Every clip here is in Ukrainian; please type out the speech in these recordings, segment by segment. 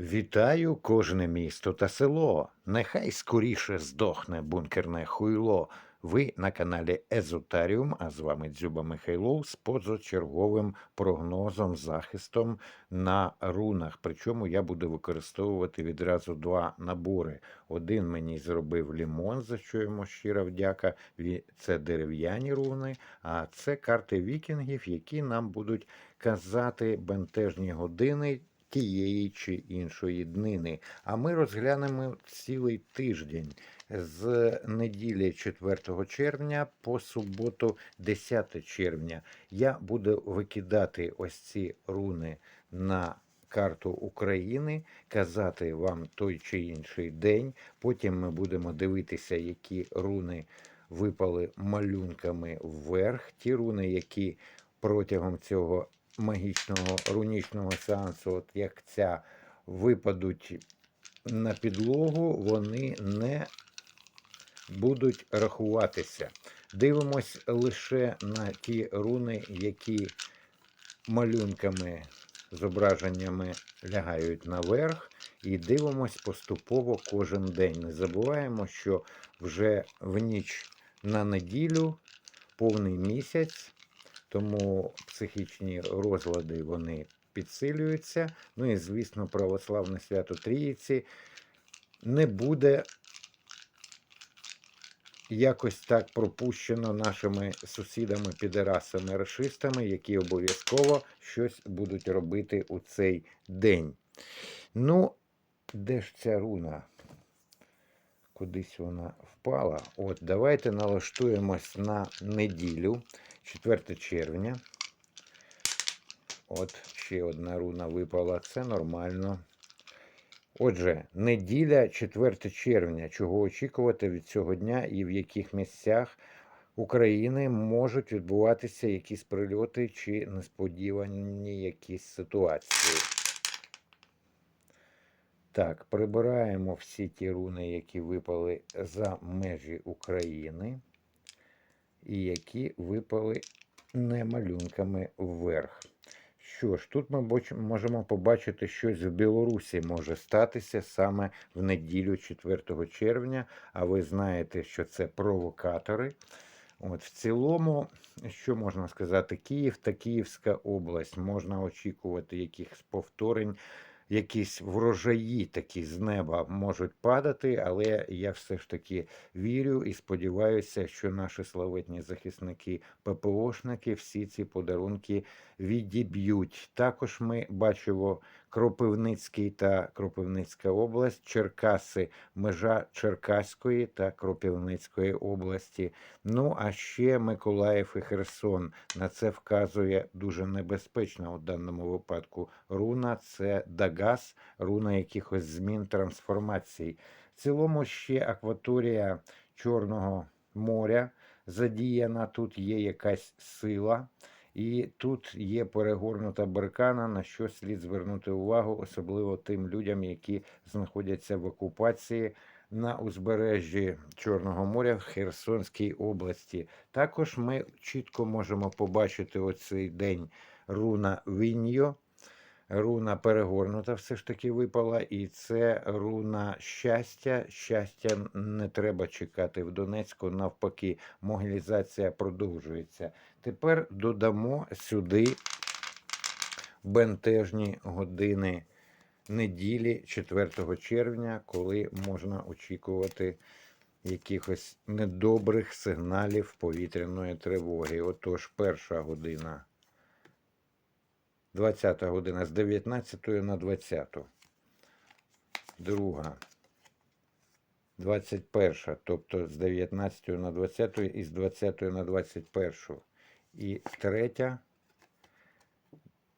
Вітаю кожне місто та село. Нехай скоріше здохне бункерне хуйло. Ви на каналі Езотаріум, а з вами Дзюба Михайлов з позачерговим прогнозом, захистом на рунах. Причому я буду використовувати відразу два набори. Один мені зробив лімон, за що йому щира вдяка. Це дерев'яні руни, а це карти вікінгів, які нам будуть казати бентежні години тієї чи іншої днини. А ми розглянемо цілий тиждень з неділі 4 червня по суботу 10 червня. Я буду викидати ось ці руни на карту України, казати вам той чи інший день. Потім ми будемо дивитися, які руни випали малюнками вверх. Ті руни, які протягом цього магічного рунічного сеансу, от як ця, випадуть на підлогу, вони не будуть рахуватися. Дивимось лише на ті руни, які малюнками, зображеннями лягають наверх, і дивимось поступово кожен день. Не забуваємо, що вже в ніч на неділю повний місяць, тому психічні розлади вони підсилюються. Ну і, звісно, православне свято Тріїці не буде якось так пропущено нашими сусідами, підерасами, расистами, які обов'язково щось будуть робити у цей день. Ну, де ж ця руна? Кудись вона впала. От, давайте налаштуємось на неділю, 4 червня. От, ще одна руна випала. Це нормально. Отже, неділя 4 червня. Чого очікувати від цього дня і в яких місцях України можуть відбуватися якісь прильоти чи несподівані якісь ситуації. Так, прибираємо всі ті руни, які випали за межі України, і які випали не малюнками вверх. Що ж, тут ми можемо побачити, щось в Білорусі може статися саме в неділю 4 червня. А ви знаєте, що це провокатори. От, в цілому, що можна сказати, Київ та Київська область можна очікувати якихось повторень. Якісь врожаї такі з неба можуть падати, але я все ж таки вірю і сподіваюся, що наші славетні захисники ППОшники всі ці подарунки відіб'ють. Також ми бачимо Кропивницький та Кропивницька область, Черкаси, межа Черкаської та Кропивницької області. Ну а ще Миколаїв і Херсон. На це вказує дуже небезпечна у даному випадку руна. Це Дагас, руна якихось змін трансформацій. В цілому ще акваторія Чорного моря задіяна. Тут є якась сила. І тут є перегорнута баркана, на що слід звернути увагу, особливо тим людям, які знаходяться в окупації на узбережжі Чорного моря в Херсонській області. Також ми чітко можемо побачити оцей день руна Віньо. Руна перегорнута все ж таки випала, і це руна щастя. Щастя не треба чекати в Донецьку. Навпаки, могілізація продовжується. Тепер додамо сюди бентежні години неділі 4 червня, коли можна очікувати якихось недобрих сигналів повітряної тривоги. Отож, перша година. 20 година з 19 на 20. Друга. 21, тобто з 19 на 20 і з 20 на 21. І третя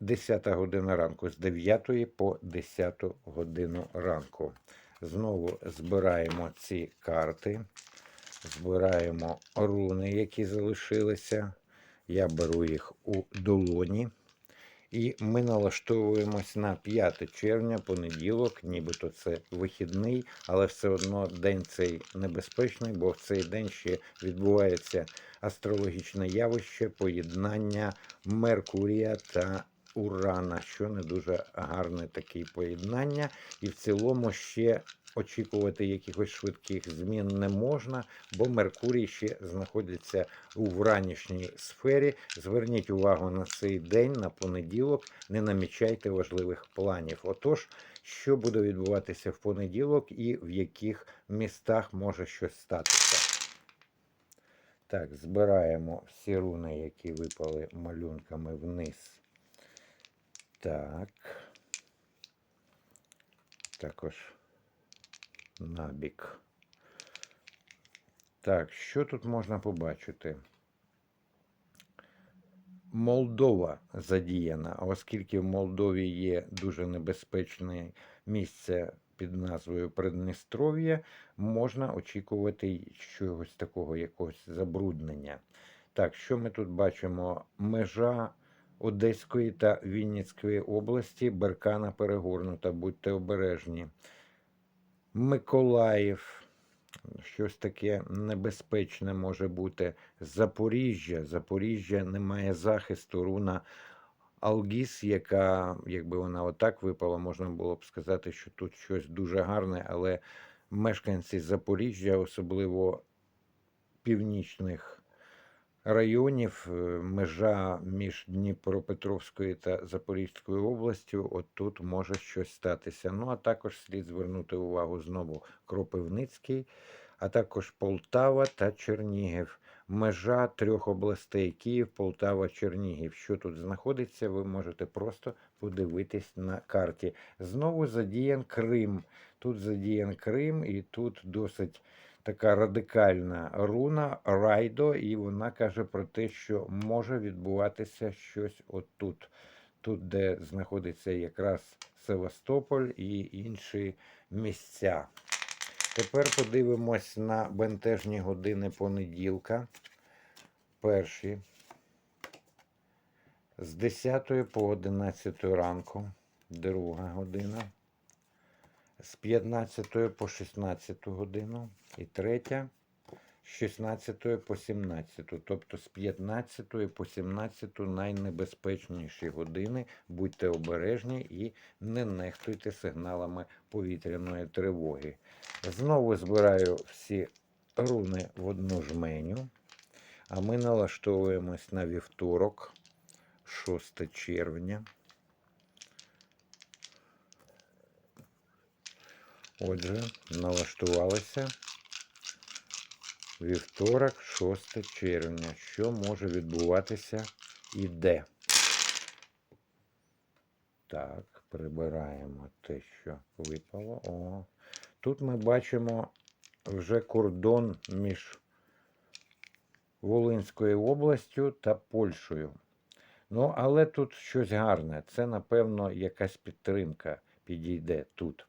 10 година ранку, з 9 по 10 годину ранку. Знову збираємо ці карти, збираємо руни, які залишилися. Я беру їх у долоні. І ми налаштовуємось на 5 червня, понеділок, нібито це вихідний, але все одно день цей небезпечний, бо в цей день ще відбувається астрологічне явище поєднання Меркурія та Урана, що не дуже гарне таке поєднання. І в цілому ще очікувати якихось швидких змін не можна, бо Меркурій ще знаходиться у вранішній сфері. Зверніть увагу на цей день, на понеділок, не намічайте важливих планів. Отож, що буде відбуватися в понеділок і в яких містах може щось статися. Так, збираємо всі руни, які випали малюнками вниз. Так. Також набік. Так, що тут можна побачити? Молдова задіяна, оскільки в Молдові є дуже небезпечне місце під назвою Придністров'я, можна очікувати чогось такого, якогось забруднення. Так, що ми тут бачимо? Межа Одеської та Вінницької області, Беркана перегорнута, будьте обережні. Миколаїв, щось таке небезпечне може бути. Запоріжжя. Запоріжжя немає захисту. Руна Алгіс, яка, якби вона отак випала, можна було б сказати, що тут щось дуже гарне, але мешканці Запоріжжя, особливо північних районів, е, межа між Дніпропетровською та Запорізькою областю, от тут може щось статися. Ну, а також слід звернути увагу знову Кропивницький, а також Полтава та Чернігів. Межа трьох областей Київ, Полтава, Чернігів. Що тут знаходиться, ви можете просто подивитись на карті. Знову задіян Крим. Тут задіян Крим, і тут досить така радикальна руна Райдо, і вона каже про те, що може відбуватися щось отут. Тут, де знаходиться якраз Севастополь і інші місця. Тепер подивимось на бентежні години понеділка. Перші з 10 по 11 ранку, друга година, з 15 по 16 годину і третя з 16 по 17. Тобто з 15 по 17 найнебезпечніші години. Будьте обережні і не нехтуйте сигналами повітряної тривоги. Знову збираю всі руни в одну жменю. А ми налаштовуємось на вівторок, 6 червня. Отже, налаштувалися. Вівторок, 6 червня. Що може відбуватися і де? Так, прибираємо те, що випало. О, Тут ми бачимо вже кордон між Волинською областю та Польщею. Ну, але тут щось гарне. Це, напевно, якась підтримка підійде тут.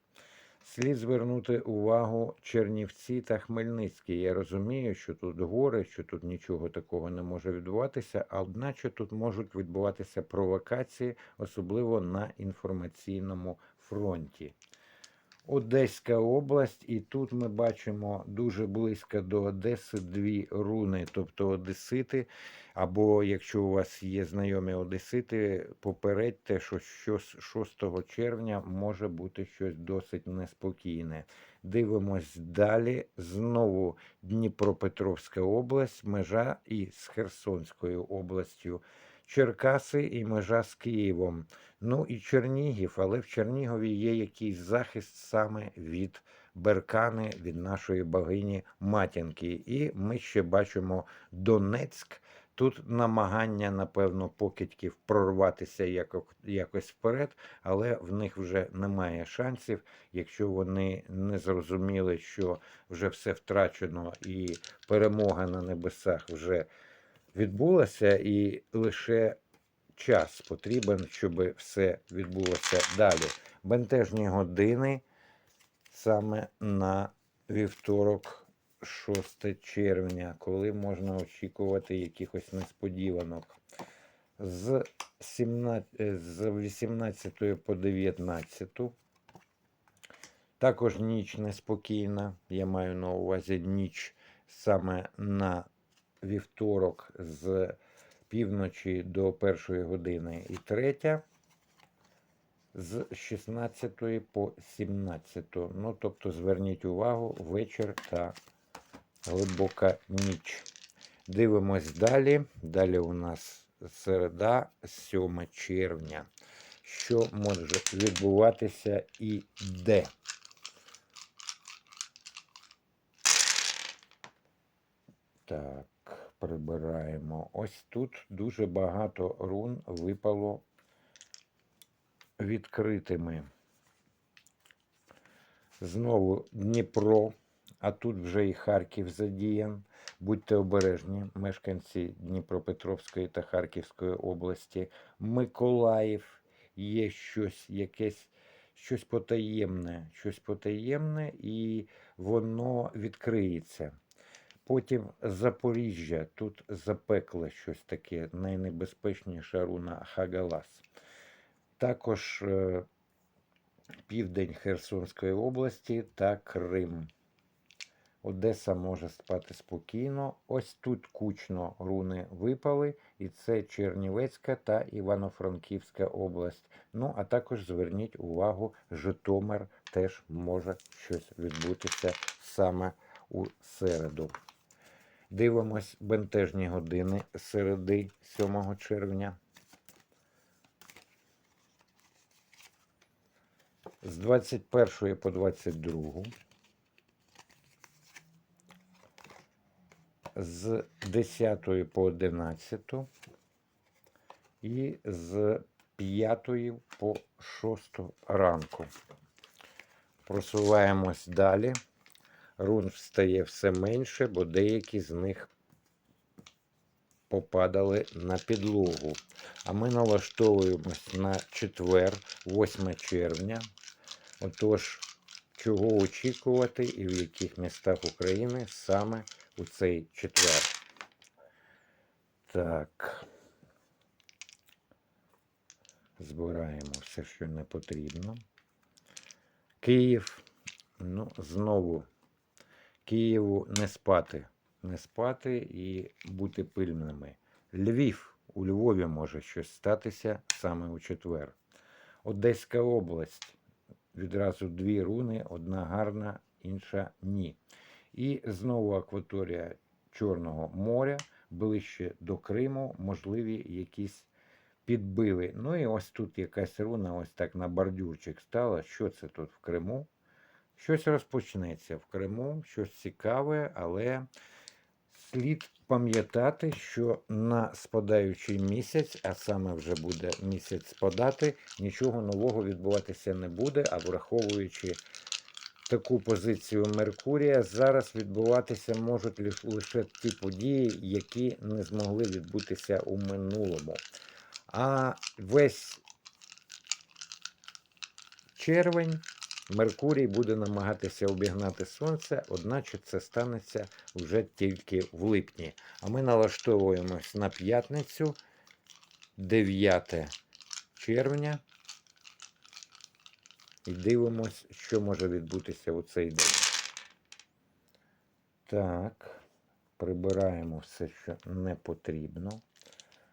Слід звернути увагу Чернівці та Хмельницький. Я розумію, що тут гори, що тут нічого такого не може відбуватися, одначе тут можуть відбуватися провокації, особливо на інформаційному фронті. Одеська область, і тут ми бачимо дуже близько до Одеси дві руни, тобто Одесити. Або якщо у вас є знайомі Одесити, попередьте, що щось 6 червня може бути щось досить неспокійне. Дивимось далі. Знову Дніпропетровська область, межа із Херсонською областю. Черкаси і межа з Києвом. Ну і Чернігів, але в Чернігові є якийсь захист саме від Беркани, від нашої богині Матінки. І ми ще бачимо Донецьк. Тут намагання, напевно, покидьків прорватися якось вперед, але в них вже немає шансів, якщо вони не зрозуміли, що вже все втрачено і перемога на небесах вже відбулася, і лише час потрібен, щоб все відбулося далі. Бентежні години саме на вівторок, 6 червня, коли можна очікувати якихось несподіванок. З 17, з 18 по 19. Також ніч неспокійна. Я маю на увазі ніч саме на вівторок з півночі до першої години і третя. з 16 по 17. Ну, тобто, зверніть увагу, вечір та глибока ніч. Дивимось далі. Далі у нас середа, 7 червня. Що може відбуватися і де? Так, прибираємо. Ось тут дуже багато рун випало відкритими. Знову Дніпро, а тут вже і Харків задіян. Будьте обережні, мешканці Дніпропетровської та Харківської області. Миколаїв є щось, якесь щось потаємне, щось потаємне, і воно відкриється. Потім Запоріжжя, тут запекле щось таке, найнебезпечніша руна Хагалас. Також е, південь Херсонської області та Крим. Одеса може спати спокійно. Ось тут кучно руни випали, і це Чернівецька та Івано-Франківська область. Ну, а також зверніть увагу, Житомир теж може щось відбутися саме у середу. Дивимось бентежні години середи 7 червня. З 21 по 22. З 10 по 11 і з 5 по 6 ранку. Просуваємось далі. Рун стає все менше, бо деякі з них попадали на підлогу. А ми налаштовуємось на четвер, 8 червня. Отож, чого очікувати і в яких містах України саме у цей четвер. Так. Збираємо все, що не потрібно. Київ. Ну, знову Києву не спати. Не спати і бути пильними. Львів. У Львові може щось статися саме у четвер. Одеська область. Відразу дві руни, одна гарна, інша ні. І знову акваторія Чорного моря, ближче до Криму, можливі якісь підбили. Ну і ось тут якась руна, ось так на бордюрчик стала. Що це тут в Криму? Щось розпочнеться в Криму, щось цікаве, але слід пам'ятати, що на спадаючий місяць, а саме вже буде місяць спадати, нічого нового відбуватися не буде, а враховуючи таку позицію Меркурія, зараз відбуватися можуть лиш- лише ті події, які не змогли відбутися у минулому. А весь червень Меркурій буде намагатися обігнати сонце, одначе це станеться вже тільки в липні. А ми налаштовуємось на п'ятницю, 9 червня, і дивимось, що може відбутися у цей день. Так, прибираємо все, що не потрібно.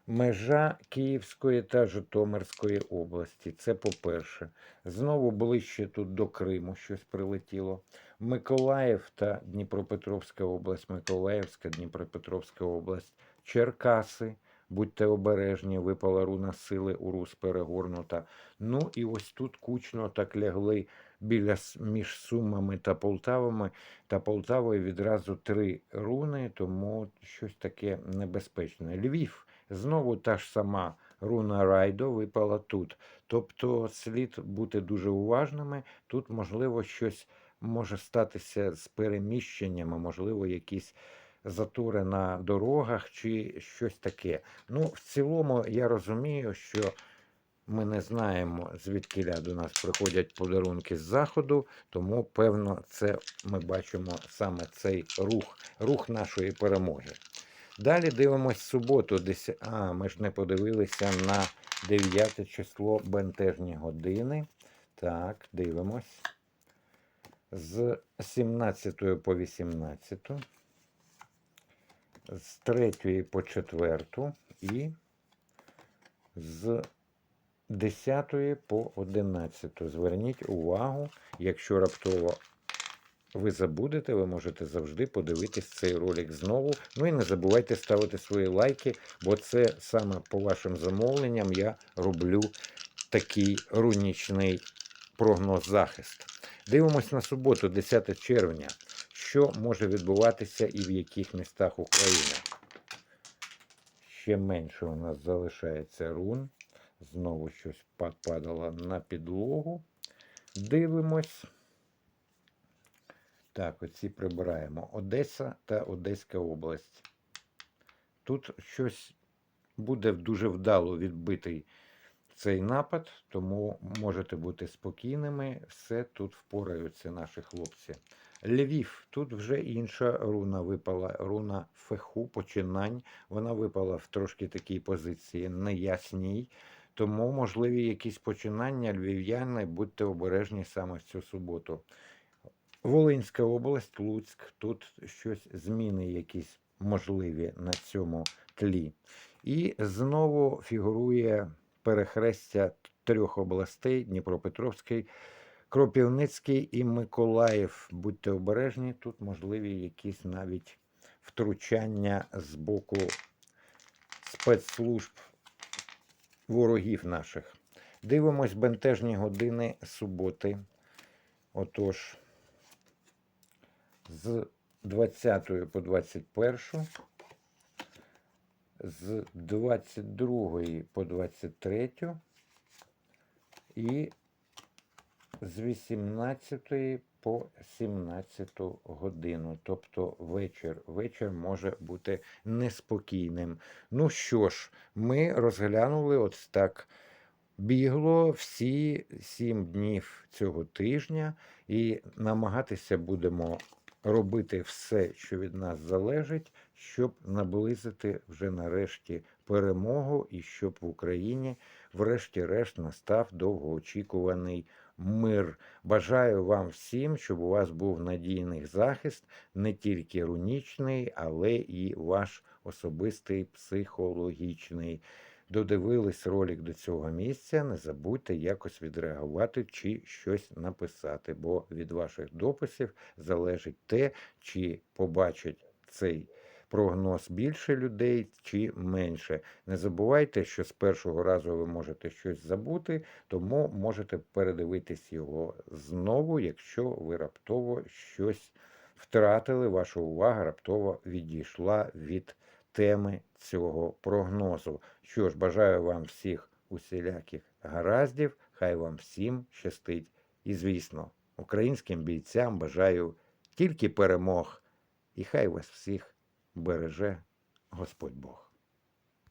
Межа Київської та Житомирської області. Це по-перше. Знову ближче тут до Криму щось прилетіло. Миколаїв та Дніпропетровська область, Миколаївська, Дніпропетровська область, Черкаси. Будьте обережні, випала руна сили у Рус перегорнута. Ну і ось тут кучно так лягли біля між Сумами та Полтавами. Та Полтавою відразу три руни, тому щось таке небезпечне. Львів. Знову та ж сама руна Райдо випала тут. Тобто слід бути дуже уважними. Тут, можливо, щось може статися з переміщеннями, можливо, якісь затори на дорогах чи щось таке. Ну, в цілому, я розумію, що ми не знаємо, звідки до нас приходять подарунки з заходу, тому, певно, це ми бачимо саме цей рух, рух нашої перемоги. Далі дивимось суботу. десь- А, ми ж не подивилися на 9 число бентежні години. Так, дивимось. З 17 по 18, з 3 по 4 і з 10 по 11. Зверніть увагу, якщо раптово ви забудете, ви можете завжди подивитись цей ролик знову. Ну і не забувайте ставити свої лайки, бо це саме по вашим замовленням я роблю такий рунічний прогноз захист. Дивимось на суботу, 10 червня. Що може відбуватися і в яких містах України? Ще менше у нас залишається рун. Знову щось падало на підлогу. Дивимось. Так, оці прибираємо. Одеса та Одеська область. Тут щось буде дуже вдало відбитий цей напад, тому можете бути спокійними. Все тут впораються наші хлопці. Львів, тут вже інша руна випала. Руна феху, починань. Вона випала в трошки такій позиції неясній. Тому можливі якісь починання львів'яни, будьте обережні саме в цю суботу. Волинська область, Луцьк, тут щось зміни якісь можливі на цьому тлі. І знову фігурує перехрестя трьох областей: Дніпропетровський, Кропівницький і Миколаїв. Будьте обережні, тут можливі якісь навіть втручання з боку спецслужб ворогів наших. Дивимось бентежні години суботи. Отож, з 20 по 21, з 22 по 23 і з 18 по 17 годину. Тобто вечір. Вечір може бути неспокійним. Ну що ж, ми розглянули ось так. Бігло всі сім днів цього тижня, і намагатися будемо робити все, що від нас залежить, щоб наблизити вже нарешті перемогу, і щоб в Україні, врешті-решт, настав довгоочікуваний мир. Бажаю вам всім, щоб у вас був надійний захист, не тільки рунічний, але і ваш особистий психологічний. Додивились ролик до цього місця, не забудьте якось відреагувати чи щось написати, бо від ваших дописів залежить те, чи побачать цей прогноз більше людей чи менше. Не забувайте, що з першого разу ви можете щось забути, тому можете передивитись його знову, якщо ви раптово щось втратили, ваша увага раптово відійшла від теми цього прогнозу. Що ж, бажаю вам всіх усіляких гараздів, хай вам всім щастить. І, звісно, українським бійцям бажаю тільки перемог, і хай вас всіх береже Господь Бог.